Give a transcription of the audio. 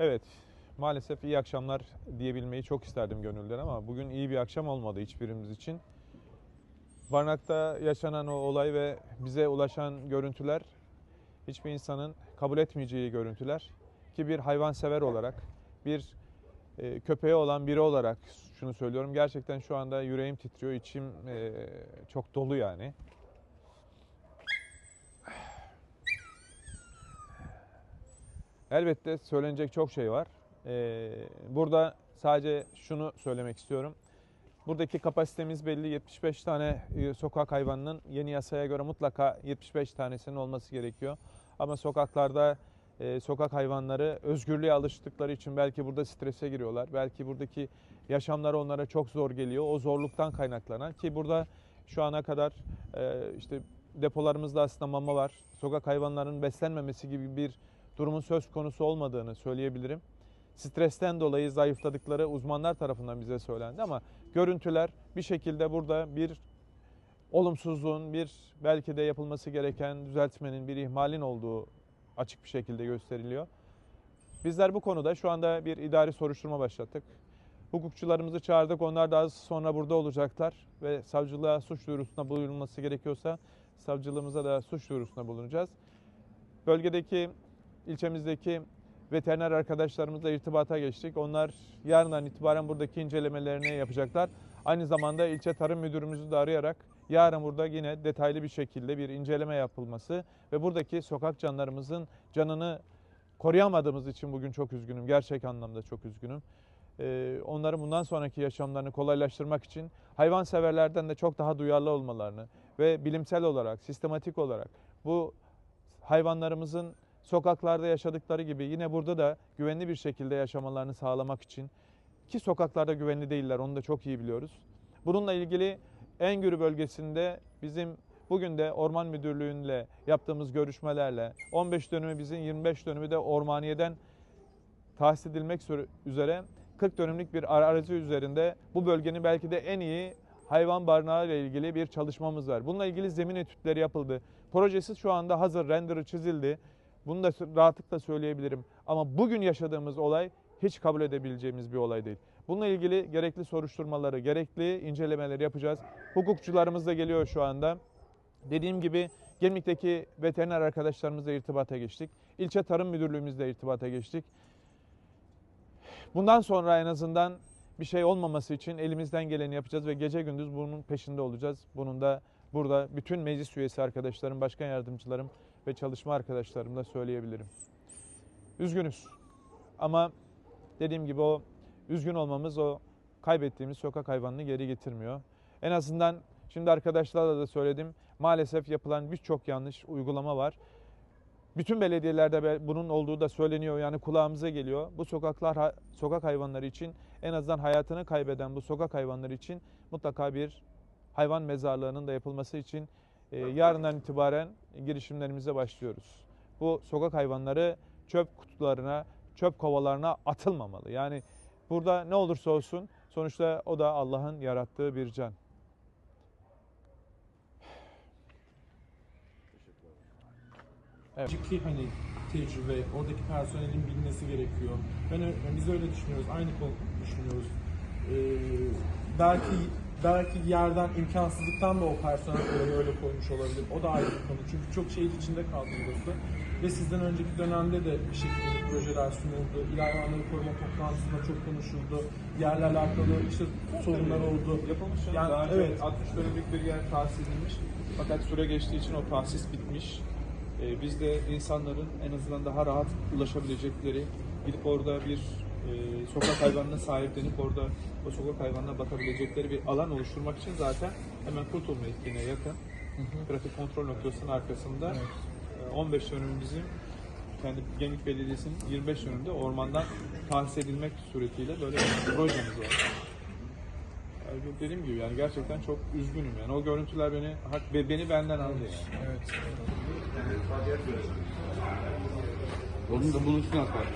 Evet, maalesef iyi akşamlar diyebilmeyi çok isterdim gönülden ama bugün iyi bir akşam olmadı hiçbirimiz için. Barınakta yaşanan o olay ve bize ulaşan görüntüler hiçbir insanın kabul etmeyeceği görüntüler. Ki bir hayvansever olarak, bir e, köpeği olan biri olarak şunu söylüyorum. Gerçekten şu anda yüreğim titriyor, içim e, çok dolu yani. Elbette söylenecek çok şey var. Ee, burada sadece şunu söylemek istiyorum. Buradaki kapasitemiz belli 75 tane e, sokak hayvanının yeni yasaya göre mutlaka 75 tanesinin olması gerekiyor. Ama sokaklarda e, sokak hayvanları özgürlüğe alıştıkları için belki burada strese giriyorlar. Belki buradaki yaşamları onlara çok zor geliyor. O zorluktan kaynaklanan ki burada şu ana kadar e, işte depolarımızda aslında mama var. Sokak hayvanlarının beslenmemesi gibi bir durumun söz konusu olmadığını söyleyebilirim. Stresten dolayı zayıfladıkları uzmanlar tarafından bize söylendi ama görüntüler bir şekilde burada bir olumsuzluğun, bir belki de yapılması gereken düzeltmenin, bir ihmalin olduğu açık bir şekilde gösteriliyor. Bizler bu konuda şu anda bir idari soruşturma başlattık. Hukukçularımızı çağırdık. Onlar da az sonra burada olacaklar ve savcılığa suç duyurusunda bulunması gerekiyorsa savcılığımıza da suç duyurusunda bulunacağız. Bölgedeki ilçemizdeki veteriner arkadaşlarımızla irtibata geçtik. Onlar yarından itibaren buradaki incelemelerini yapacaklar. Aynı zamanda ilçe tarım müdürümüzü de arayarak yarın burada yine detaylı bir şekilde bir inceleme yapılması ve buradaki sokak canlarımızın canını koruyamadığımız için bugün çok üzgünüm. Gerçek anlamda çok üzgünüm. Ee, onların bundan sonraki yaşamlarını kolaylaştırmak için hayvanseverlerden de çok daha duyarlı olmalarını ve bilimsel olarak, sistematik olarak bu hayvanlarımızın sokaklarda yaşadıkları gibi yine burada da güvenli bir şekilde yaşamalarını sağlamak için ki sokaklarda güvenli değiller onu da çok iyi biliyoruz. Bununla ilgili Engürü bölgesinde bizim bugün de Orman Müdürlüğü'yle yaptığımız görüşmelerle 15 dönümü bizim 25 dönümü de Ormaniye'den tahsis edilmek üzere 40 dönümlük bir arazi üzerinde bu bölgenin belki de en iyi hayvan barınağı ile ilgili bir çalışmamız var. Bununla ilgili zemin etütleri yapıldı. Projesi şu anda hazır, renderı çizildi. Bunu da rahatlıkla söyleyebilirim. Ama bugün yaşadığımız olay hiç kabul edebileceğimiz bir olay değil. Bununla ilgili gerekli soruşturmaları, gerekli incelemeleri yapacağız. Hukukçularımız da geliyor şu anda. Dediğim gibi Gemlik'teki veteriner arkadaşlarımızla irtibata geçtik. İlçe Tarım Müdürlüğümüzle irtibata geçtik. Bundan sonra en azından bir şey olmaması için elimizden geleni yapacağız ve gece gündüz bunun peşinde olacağız. Bunun da burada bütün meclis üyesi arkadaşlarım, başkan yardımcılarım ve çalışma arkadaşlarımla söyleyebilirim. Üzgünüz ama dediğim gibi o üzgün olmamız o kaybettiğimiz sokak hayvanını geri getirmiyor. En azından şimdi arkadaşlarla da söyledim maalesef yapılan birçok yanlış uygulama var. Bütün belediyelerde bunun olduğu da söyleniyor yani kulağımıza geliyor. Bu sokaklar sokak hayvanları için en azından hayatını kaybeden bu sokak hayvanları için mutlaka bir hayvan mezarlığının da yapılması için yarından itibaren girişimlerimize başlıyoruz. Bu sokak hayvanları çöp kutularına, çöp kovalarına atılmamalı. Yani burada ne olursa olsun sonuçta o da Allah'ın yarattığı bir can. Evet. Ciddi hani tecrübe, oradaki personelin bilmesi gerekiyor. Ben ö- biz öyle düşünüyoruz, aynı konu düşünüyoruz. Ee, belki belki yerden imkansızlıktan da o personel orayı öyle koymuş olabilir. O da ayrı bir konu. Çünkü çok şehir içinde kaldı burası. Ve sizden önceki dönemde de bir şekilde projeler sunuldu. İl hayvanları koruma toplantısında çok konuşuldu. Yerle alakalı işte sorunlar oldu. Yapılmış. Yani Daha önce evet. 60 dönümlük bir yer tahsis edilmiş. Fakat süre geçtiği için o tahsis bitmiş. Ee, biz de insanların en azından daha rahat ulaşabilecekleri, gidip orada bir sokak hayvanına sahiplenip orada o sokak hayvanına bakabilecekleri bir alan oluşturmak için zaten hemen Kurtul mevkiine yakın trafik kontrol noktasının arkasında e, 15 dönüm bizim kendi Gemlik Belediyesi'nin 25 dönümde ormandan tahsis edilmek suretiyle böyle bir projemiz var. Yani dediğim gibi yani gerçekten çok üzgünüm yani o görüntüler beni hak ve beni benden aldı yani. Evet. Onun da bunun atar.